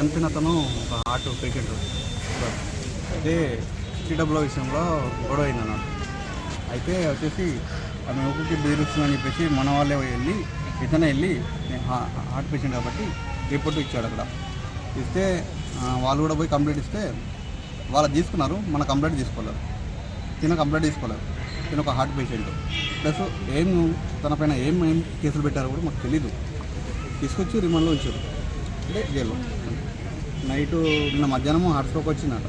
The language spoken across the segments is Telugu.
చనిపోయిన అతను ఒక హార్ట్ పేషెంట్ అయితే సిడబ్ల్యూ విషయంలో గొడవ అయింది అన్నాడు అయితే వచ్చేసి ఆమె ఊరికి బెదిరిస్తుందని చెప్పేసి మన వాళ్ళే వెళ్ళి ఇతనే వెళ్ళి నేను హా- హార్ట్ పేషెంట్ కాబట్టి రిపోర్ట్ ఇచ్చాడు అక్కడ. ఇస్తే వాళ్ళు కూడా పోయి కంప్లైంట్ ఇస్తే వాళ్ళు తీసుకున్నారు మన కంప్లైంట్ తీసుకోలేరు తిన కంప్లైంట్ తీసుకోలేరు తిన ఒక హార్ట్ పేషెంట్. ప్లస్ ఏం తన పైన ఏం ఏం కేసులు పెట్టారో కూడా మాకు తెలీదు. తీసుకొచ్చి రిమాండ్లో ఉంచారు. అంటే జైల్లో. నైట్ నిన్న మధ్యాహ్నం హార్ట్ స్ట్రోక్ వచ్చిందట.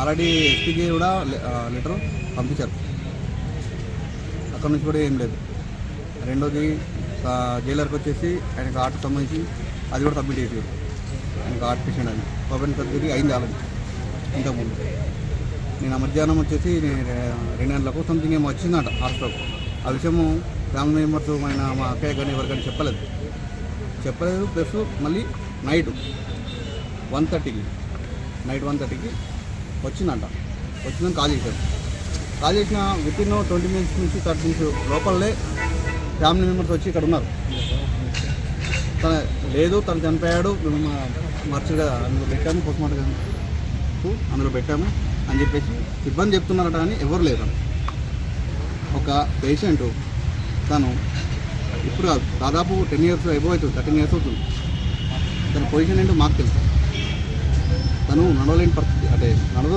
ఆల్రెడీ ఎస్పీకి కూడా లెటర్ పంపించారు. అక్కడ నుంచి కూడా ఏం లేదు. రెండోది జైలర్కి వచ్చేసి ఆయనకు హార్ట్ సంబంధించి అది కూడా సబ్మిట్ చేసారు. ఆయనకు హార్ట్ పేషెంట్ అని. ఓపెన్ సర్జరీ అయింది ఆల్రెడీ ఇంతకుముందు నేను మధ్యాహ్నం వచ్చేసి నేను రెండు గంటలకు సంథింగ్ ఏమో వచ్చిందట హార్ట్ స్ట్రోక్. ఆ విషయము ఫ్యామిలీ మెంబర్స్ ఆయన మా అక్కయ్య కానీ ఎవరికైనా చెప్పలేదు. చెప్పలేదు ప్లస్ మళ్ళీ నైట్ వన్ థర్టీకి. నైట్ వన్ థర్టీకి వచ్చిందంట. వచ్చిందని కాల్ చేశారు. కాల్ చేసిన విత్ ఇన్ ట్వంటీ మినిట్స్ నుంచి థర్టీ మినిట్స్ లోపలే ఫ్యామిలీ మెంబర్స్ వచ్చి ఇక్కడ ఉన్నారు. తన లేదు తను చనిపోయాడు మేము మర్చిగా అందులో పెట్టాము పోస్ట్ మార్టం అందులో పెట్టాము అని చెప్పేసి సిబ్బంది చెప్తున్నారట కానీ ఎవరు లేరు. ఒక పేషెంట్ తను ఇప్పుడు కాదు దాదాపు టెన్ ఇయర్స్ అయిపో అవుతుంది థర్టీన్ ఇయర్స్ అవుతుంది. తన పొజిషన్ ఏంటో మాకు తెలుసు. తను నడవలేని పరిస్థితి అంటే నడవ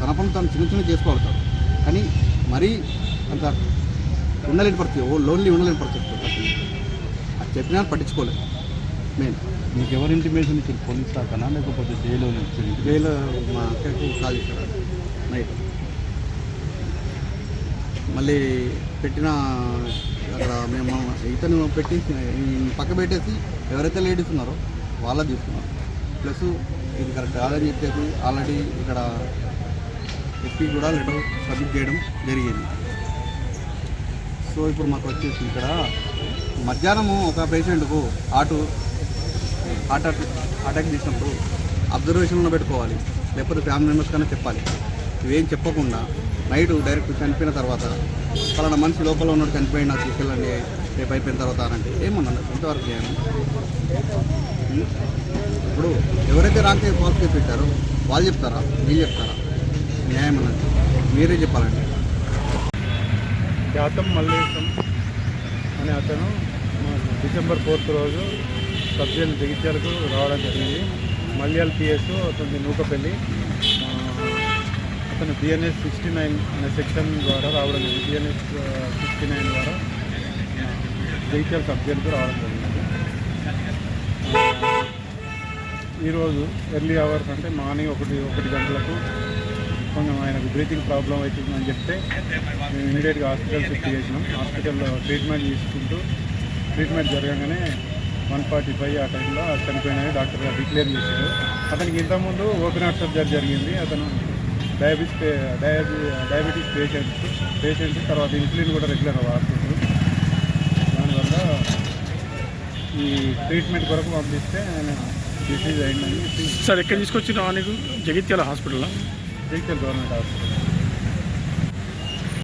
తన పనులు తను చిన్న చిన్న చేసుకోగలుగుతాడు కానీ మరీ అంత ఉండలేని పరిస్థితి ఓ లోన్లీ ఉండలేని పరిస్థితి. అది చెప్పినా పట్టించుకోలేదు. మెయిన్. మీకు ఎవరు ఇంటిమేషన్ ఇచ్చారు? పోలీస్ శాఖనా? లేకపోతే జైలు జైలు మా అక్కకు కాల్ చేశాడు నైట్. మళ్ళీ పెట్టిన అక్కడ మేము ఇతను పెట్టి పక్క పెట్టేసి ఎవరైతే లేడీస్ ఉన్నారో వాళ్ళ తీసుకున్నారు. ప్లస్ ఇది కరెక్ట్ కాదని చెప్పేసి ఆల్రెడీ ఇక్కడ ఎస్పీ కూడా లెటర్ సబ్మిట్ చేయడం జరిగింది. సో ఇప్పుడు మాకు వచ్చేసి ఇక్కడ మధ్యాహ్నము ఒక పేషెంట్కు ఆటో హార్ట్ అటాక్ అటాక్ చేసినప్పుడు అబ్జర్వేషన్లో పెట్టుకోవాలి. లేకపోతే ఫ్యామిలీ మెంబర్స్ కన్నా చెప్పాలి. ఇవేం చెప్పకుండా నైట్ డైరెక్ట్ చనిపోయిన తర్వాత పలానా మనిషి లోపల ఉన్నాడు చనిపోయిన తీసుకెళ్ళండి రేపు అయిపోయిన తర్వాత అనంటే ఏమన్నా ఇంతవరకు చేయను. ఇప్పుడు ఎవరైతే రాకే పాలసీ పెట్టారో వాళ్ళు చెప్తారా? మీరు చెప్తారా? న్యాయం అన్నది. మీరే చెప్పాలండి. జాతం మల్లేశం అనే అతను డిసెంబర్ ఫోర్త్ రోజు సబ్జెక్ట్ జగిత్యాలకు రావడం జరిగింది. మల్యాల్ పిఎస్ అతని నూకపల్లి. అతను బిఎన్ఎస్ సిక్స్టీ నైన్ అనే సెక్షన్ ద్వారా రావడం జరిగింది. బిఎన్ఎస్ సిక్స్టీ నైన్ ద్వారా జగిత్యాల సబ్జెక్టుకు రావడం జరిగింది. ఈరోజు ఎర్లీ అవర్స్ అంటే మార్నింగ్ ఒకటి ఒకటి గంటలకు కొంచెం ఆయనకు బ్రీతింగ్ ప్రాబ్లం అవుతుందని చెప్తే మేము ఇమీడియట్గా హాస్పిటల్ షిఫ్ట్ చేసినాం. హాస్పిటల్లో ట్రీట్మెంట్ తీసుకుంటూ ట్రీట్మెంట్ జరగగానే వన్ ఫార్టీ ఫైవ్ ఆ టైంలో చనిపోయినని డాక్టర్ గారు డిక్లేర్ చేశారు. అతనికి ఇంతకుముందు ఓపెన్ హార్ట్ సర్జరీ జరిగింది. అతను డయాబెటీస్ డయాబీ డయాబెటీస్ పేషెంట్స్ పేషెంట్స్ తర్వాత ఇన్సులిన్ కూడా రెగ్యులర్ వాడుతుంది దానివల్ల ఈ ట్రీట్మెంట్ కొరకు పంపిస్తే ఆయన సార్ ఎక్కడ తీసుకొచ్చిన నీకు? జగిత్యాల హాస్పిటల్లో జగిత్యాల గవర్నమెంట్ హాస్పిటల్.